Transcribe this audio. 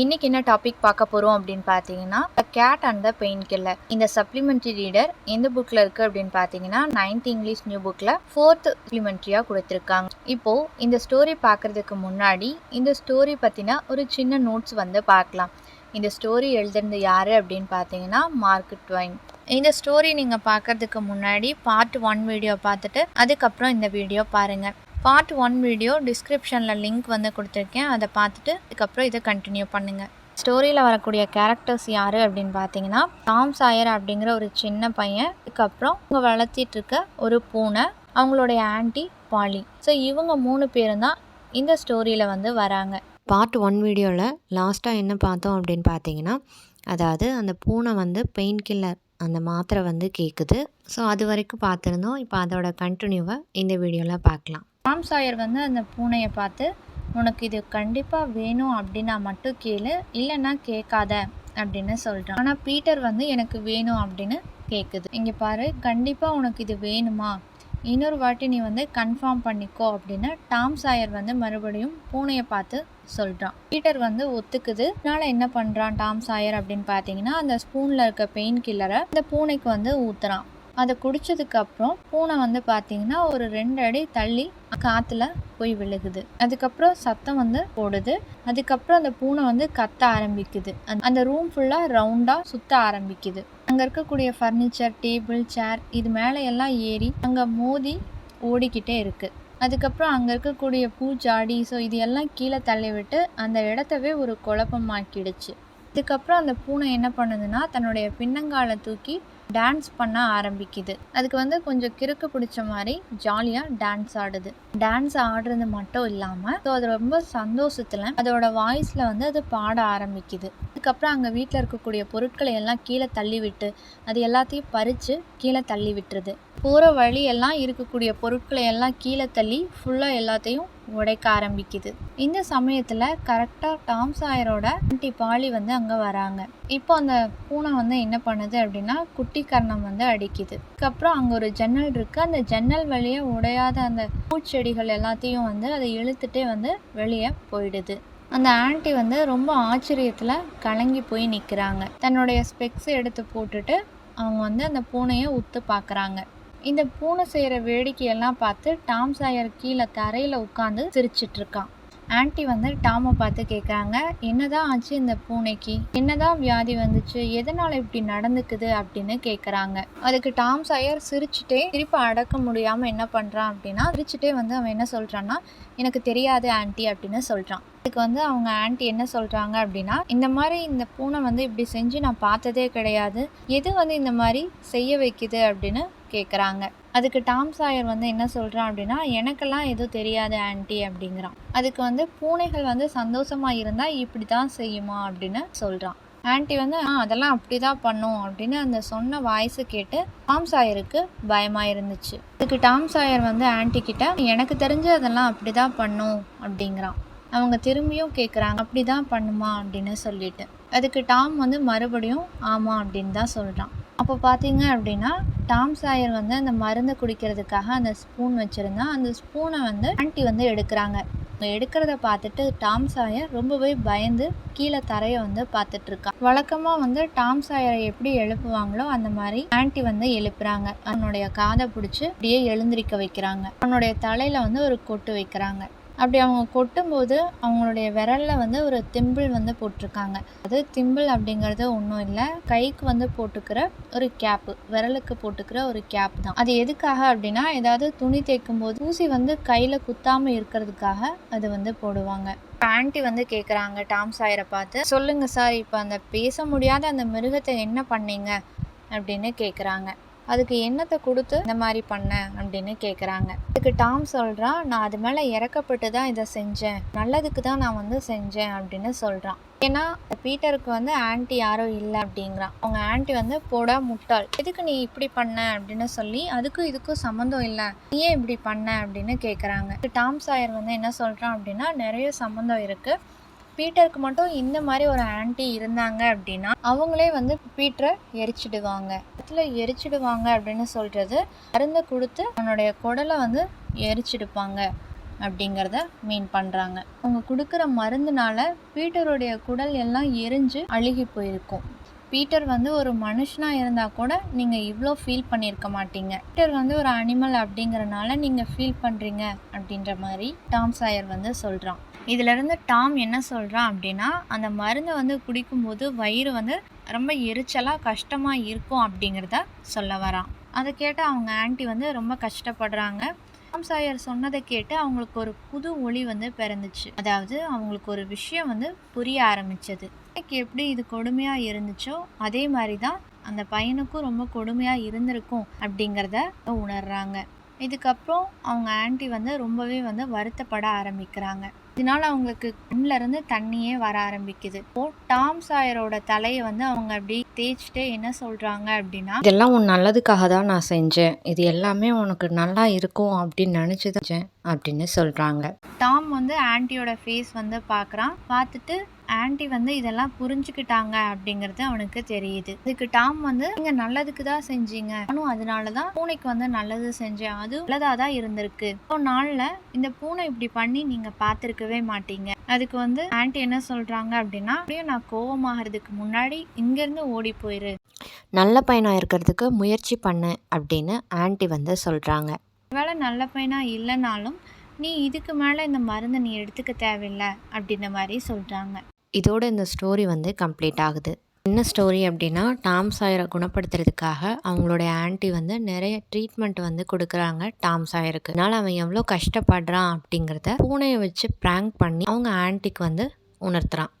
இன்னைக்கு என்ன டாபிக் பார்க்க போகிறோம் அப்படின்னு பார்த்தீங்கன்னா Kate and the painkiller இந்த சப்ளிமெண்ட்ரி ரீடர் எந்த புக்கில் இருக்குது அப்படின்னு பார்த்தீங்கன்னா நைன்த் இங்கிலீஷ் நியூ புக்கில் ஃபோர்த் சப்ளிமெண்ட்ரியாக கொடுத்துருக்காங்க. இப்போது இந்த ஸ்டோரி பார்க்கறதுக்கு முன்னாடி இந்த ஸ்டோரி பற்றின ஒரு சின்ன நோட்ஸ் வந்து பார்க்கலாம். இந்த ஸ்டோரி எழுதுனது யார் அப்படின்னு பார்த்தீங்கன்னா மார்க் ட்வைன் இந்த ஸ்டோரி நீங்கள் பார்க்கறதுக்கு முன்னாடி பார்ட் ஒன் வீடியோ பார்த்துட்டு அதுக்கப்புறம் இந்த வீடியோ பாருங்கள் பார்ட் ஒன் வீடியோ டிஸ்கிரிப்ஷனில் லிங்க் வந்து கொடுத்துருக்கேன். அதை பார்த்துட்டு அதுக்கப்புறம் இதை கண்டினியூ பண்ணுங்கள் ஸ்டோரியில் வரக்கூடிய கேரக்டர்ஸ் யார் அப்படின்னு பார்த்தீங்கன்னா டாம் சாயர் அப்படிங்கிற ஒரு சின்ன பையன். அதுக்கப்புறம் அவங்க வளர்த்திட்டு இருக்க ஒரு பூனை அவங்களுடைய ஆன்ட்டி பாலி ஸோ இவங்க மூணு பேரும் தான் இந்த ஸ்டோரியில் வந்து வராங்க. பார்ட் ஒன் வீடியோவில் லாஸ்ட்டாக என்ன பார்த்தோம் அப்படின்னு பார்த்தீங்கன்னா அதாவது அந்த பூனை வந்து பெயின் கில்லர் அந்த மாத்திரை வந்து கேட்குது ஸோ அது வரைக்கும் பார்த்துருந்தோம். இப்போ அதோட கண்டினியூவை இந்த வீடியோவில் பார்க்கலாம். டாம் சாயர் வந்து அந்த பூனையை பார்த்து உனக்கு இது கண்டிப்பாக வேணும் அப்படின்னா மட்டும் கேளு இல்லைன்னா கேட்காத அப்படின்னு சொல்கிறான் ஆனால் பீட்டர் வந்து எனக்கு வேணும் அப்படின்னு கேட்குது இங்கே பாரு கண்டிப்பாக உனக்கு இது வேணுமா? இன்னொரு வாட்டி நீ வந்து கன்ஃபார்ம் பண்ணிக்கோ அப்படின்னு டாம் சாயர் வந்து மறுபடியும் பூனையை பார்த்து சொல்கிறான் பீட்டர் வந்து ஒத்துக்குது. அதனால் என்ன பண்ணுறான் டாம் சாயர்? அப்படின்னு பார்த்தீங்கன்னா அந்த ஸ்பூனில் இருக்க பெயின் கில்லரை அந்த பூனைக்கு வந்து ஊற்றுறான் அதை குடித்ததுக்கப்புறம் பூனை வந்து பார்த்தீங்கன்னா ஒரு ரெண்டு அடி தள்ளி காற்றுல போய் விழுகுது. அதுக்கப்புறம் சத்தம் வந்து போடுது. அதுக்கப்புறம் அந்த பூனை வந்து கத்த ஆரம்பிக்குது. அந்த- அந்த ரூம் ஃபுல்லாக ரவுண்டாக சுத்த ஆரம்பிக்குது. அங்கே இருக்கக்கூடிய ஃபர்னிச்சர் டேபிள் சேர் இது மேலே எல்லாம் ஏறி அங்கே மோதி ஓடிக்கிட்டே இருக்குது அதுக்கப்புறம் அங்கே இருக்கக்கூடிய பூச்சாடி ஸோ இது எல்லாம் கீழே தள்ளிவிட்டு அந்த இடத்தவே ஒரு குழப்பமாக்கிடுச்சு. இதுக்கப்புறம் அந்த பூனை என்ன பண்ணுதுன்னா தன்னுடைய பின்னங்காலை தூக்கி டான்ஸ் பண்ண ஆரம்பிக்குது. அதுக்கு வந்து கொஞ்சம் கிறுக்கு பிடிச்ச மாதிரி ஜாலியாக டான்ஸ் ஆடுது. டான்ஸ் ஆடுறது மட்டும் இல்லாமல் ஸோ அது ரொம்ப சந்தோஷத்தில் அதோட வாய்ஸில் வந்து அது பாட ஆரம்பிக்குது. அதுக்கப்புறம் அங்கே வீட்டில் இருக்கக்கூடிய பொருட்களை எல்லாம் கீழே தள்ளி விட்டு அது எல்லாத்தையும் பறித்து கீழே தள்ளி விட்டுருது. போகிற வழியெல்லாம் இருக்கக்கூடிய பொருட்களை எல்லாம் கீழே தள்ளி ஃபுல்லாக எல்லாத்தையும் உடைக்க ஆரம்பிக்குது. இந்த சமயத்தில் கரெக்டாக டாம் சாயரோட ஆன்ட்டி பாலி வந்து அங்கே வராங்க. இப்போ அந்த பூனை வந்து என்ன பண்ணுது அப்படின்னா குட்டி கர்ணம் வந்து அடிக்குது. அதுக்கப்புறம் அங்கே ஒரு ஜன்னல் இருக்கு. அந்த ஜன்னல் வழியே உடையாத அந்த பூச்செடிகள் எல்லாத்தையும் வந்து அதை இழுத்துட்டே வந்து வெளியே போயிடுது. அந்த ஆன்ட்டி வந்து ரொம்ப ஆச்சரியத்தில் கலங்கி போய் நிற்கிறாங்க தன்னுடைய ஸ்பெக்ஸ் எடுத்து போட்டுட்டு அவங்க வந்து அந்த பூனையை உத்து பார்க்குறாங்க. இந்த பூனை செய்கிற வேடிக்கையெல்லாம் பார்த்து டாம் சாயர் கீழே தரையில் உட்காந்து சிரிச்சிட்டு இருக்கான் ஆன்ட்டி வந்து டாமை பார்த்து கேட்குறாங்க என்னதான் ஆச்சு இந்த பூனைக்கு? என்னதான் வியாதி வந்துச்சு? எதனால் இப்படி நடந்துக்குது? அப்படின்னு கேட்குறாங்க அதுக்கு டாம் சாயர் சிரிச்சுட்டே திருப்பி அடக்க முடியாமல் என்ன பண்ணுறான் அப்படின்னா சிரிச்சுட்டே வந்து அவன் என்ன சொல்கிறான்னா எனக்கு தெரியாது ஆன்ட்டி அப்படின்னு சொல்கிறான் அதுக்கு வந்து அவங்க ஆண்டி என்ன சொல்கிறாங்க அப்படின்னா இந்த மாதிரி இந்த பூனை வந்து இப்படி செஞ்சு நான் பார்த்ததே கிடையாது. எது வந்து இந்த மாதிரி செய்ய வைக்குது அப்படின்னு கேட்குறாங்க அதுக்கு டாம் சாயர் வந்து என்ன சொல்கிறான் அப்படின்னா எனக்கெல்லாம் எதுவும் தெரியாது ஆன்ட்டி அப்படிங்கிறான். அதுக்கு வந்து பூனைகள் வந்து சந்தோஷமாக இருந்தால் இப்படி தான் செய்யுமா அப்படின்னு சொல்கிறான் ஆன்ட்டி வந்து ஆ அதெல்லாம் அப்படி தான் பண்ணும் அப்படின்னு அந்த சொன்ன வாய்ஸு கேட்டு டாம் சாயருக்கு பயமாக இருந்துச்சு அதுக்கு டாம் சாயர் வந்து ஆன்ட்டி கிட்ட எனக்கு தெரிஞ்சு அதெல்லாம் அப்படி தான் பண்ணும் அப்படிங்கிறான். அவங்க திரும்பியும் கேட்குறாங்க அப்படி தான் பண்ணுமா? அப்படின்னு சொல்லிட்டு. அதுக்கு டாம் வந்து மறுபடியும் ஆமாம் அப்படின்னு தான் சொல்கிறான் அப்போ பார்த்தீங்க அப்படின்னா டாம் சாயர் வந்து அந்த மருந்து குடிக்கிறதுக்காக அந்த ஸ்பூன் வச்சுருந்தா அந்த ஸ்பூனை வந்து ஆன்ட்டி வந்து எடுக்கிறாங்க. எடுக்கிறத பார்த்துட்டு டாம் சாயர் ரொம்பவே பயந்து கீழே தரையை வந்து பார்த்துட்டு இருக்கான் வழக்கமாக வந்து டாம் சாயரை எப்படி எழுப்புவாங்களோ அந்த மாதிரி ஆண்டி வந்து எழுப்புறாங்க. அவனுடைய காதை பிடிச்சி அப்படியே எழுந்திருக்க வைக்கிறாங்க. அவனுடைய தலையில் வந்து ஒரு கொட்டு வைக்கிறாங்க. அப்படி அவங்க கொட்டும்போது அவங்களுடைய விரலில் வந்து ஒரு திம்பிள் வந்து போட்டிருக்காங்க. அது திம்பிள் அப்படிங்கிறது ஒன்றும் இல்லை. கைக்கு வந்து போட்டுக்கிற ஒரு கேப்பு விரலுக்கு போட்டுக்கிற ஒரு கேப் தான். அது எதுக்காக அப்படின்னா ஏதாவது துணி தேய்க்கும் போது ஊசி வந்து கையில் குத்தாமல் இருக்கிறதுக்காக அது வந்து போடுவாங்க. ஆண்டி வந்து கேட்குறாங்க டாம் சாயரை பார்த்து சொல்லுங்கள் சார் இப்போ அந்த பேச முடியாத அந்த மிருகத்தை என்ன பண்ணீங்க? அப்படின்னு கேட்குறாங்க அதுக்கு என்னத்தை கொடுத்து இந்த மாதிரி பண்ண அப்படின்னு கேட்குறாங்க அதுக்கு டாம் சொல்கிறான் நான் அது மேலே இறக்கப்பட்டு தான் இதை செஞ்சேன். நல்லதுக்கு தான் நான் வந்து செஞ்சேன் அப்படின்னு சொல்கிறான் ஏன்னா பீட்டருக்கு வந்து ஆன்ட்டி யாரும் இல்லை அப்படிங்கிறான். அவங்க ஆன்ட்டி வந்து போடா முட்டாள். எதுக்கு நீ இப்படி பண்ண? அப்படின்னு சொல்லி அதுக்கும் இதுக்கும் சம்மந்தம் இல்லை. நீ ஏன் இப்படி பண்ண? அப்படின்னு கேட்குறாங்க டாம் சாயர் வந்து என்ன சொல்கிறான் அப்படின்னா நிறைய சம்மந்தம் இருக்குது பீட்டருக்கு மட்டும் இந்த மாதிரி ஒரு ஆன்ட்டி இருந்தாங்க அப்படின்னா அவங்களே வந்து பீட்டரை எரிச்சிடுவாங்க. இடத்துல எரிச்சிடுவாங்க அப்படின்னு சொல்கிறது மருந்தை கொடுத்து அவனுடைய குடலை வந்து எரிச்சிடுப்பாங்க அப்படிங்கிறத மீன் பண்ணுறாங்க அவங்க கொடுக்குற மருந்துனால பீட்டருடைய குடல் எல்லாம் எரிஞ்சு அழுகி போயிருக்கும். பீட்டர் வந்து ஒரு மனுஷனாக இருந்தால் கூட நீங்கள் இவ்வளோ ஃபீல் பண்ணியிருக்க மாட்டீங்க. பீட்டர் வந்து ஒரு அனிமல் அப்படிங்கிறனால நீங்கள் ஃபீல் பண்ணுறீங்க அப்படின்ற மாதிரி டாம் சாயர் வந்து சொல்கிறான் இதிலிருந்து டாம் என்ன சொல்கிறான் அப்படின்னா அந்த மருந்தை வந்து குடிக்கும்போது வயிறு வந்து ரொம்ப எரிச்சலாக கஷ்டமாக இருக்கும் அப்படிங்கிறத சொல்ல வரான். அதை கேட்டு அவங்க ஆண்டி வந்து ரொம்ப கஷ்டப்படுறாங்க. டாம் சாயர் சொன்னதை கேட்டு அவங்களுக்கு ஒரு புது ஒளி வந்து பிறந்துச்சு. அதாவது அவங்களுக்கு ஒரு விஷயம் வந்து புரிய ஆரம்பிச்சது. எனக்கு எப்படி இது கொடுமையாக இருந்துச்சோ அதே மாதிரி தான் அந்த பையனுக்கும் ரொம்ப கொடுமையாக இருந்திருக்கும் அப்படிங்கிறத உணர்றாங்க. இதுக்கப்புறம் அவங்க ஆன்ட்டி வந்து ரொம்பவே வந்து வருத்தப்பட ஆரம்பிக்கிறாங்க. இதனால அவங்களுக்கு கண்ணுல இருந்து தண்ணியே வர ஆரம்பிக்குது. இப்போ டாம் சாயரோட தலையை வந்து அவங்க அப்படி தேய்ச்சிட்டு என்ன சொல்றாங்க அப்படின்னா இதெல்லாம் உன் நல்லதுக்காக தான் நான் செஞ்சேன். இது எல்லாமே உனக்கு நல்லா இருக்கும் அப்படின்னு நினச்சி அப்படின்னு சொல்கிறாங்க டாம் வந்து ஆன்ட்டியோட ஃபேஸ் வந்து பார்க்குறான் பார்த்துட்டு ஆன்ட்டி வந்து இதெல்லாம் புரிஞ்சுக்கிட்டாங்க அப்படிங்கிறது அவனுக்கு தெரியுது. இதுக்கு டாம் வந்து நீங்க நல்லதுக்கு தான் செஞ்சீங்க. நானும் அதனால தான் பூனைக்கு வந்து நல்லது செஞ்சேன். அது நல்லதாக தான் இருந்திருக்கு. இப்போ நாளில் இந்த பூனை இப்படி பண்ணி நீங்க பார்த்துருக்கவே மாட்டீங்க. அதுக்கு வந்து ஆன்ட்டி என்ன சொல்றாங்க அப்படின்னா அப்படியே நான் கோவமாகறதுக்கு முன்னாடி இங்கேருந்து ஓடி போயிரு. நல்ல பையனாக இருக்கிறதுக்கு முயற்சி பண்ணேன் அப்படின்னு ஆன்ட்டி வந்து சொல்கிறாங்க வேலை நல்ல பையனா இல்லைனாலும் நீ இதுக்கு மேலே இந்த மருந்தை நீ எடுத்துக்க தேவையில்லை அப்படின்ற மாதிரி சொல்கிறாங்க இதோட இந்த ஸ்டோரி வந்து கம்ப்ளீட் ஆகுது. என்ன ஸ்டோரி அப்படின்னா டாம் சாயரை குணப்படுத்துறதுக்காக அவங்களுடைய ஆன்ட்டி வந்து நிறைய ட்ரீட்மெண்ட் வந்து கொடுக்குறாங்க டாம் சாயருக்கு அதனால் அவன் எவ்வளோ கஷ்டப்படுறான் அப்படிங்கிறத பூனையை வச்சு ப்ராங்க் பண்ணி அவங்க ஆன்ட்டிக்கு வந்து உணர்த்துறான்.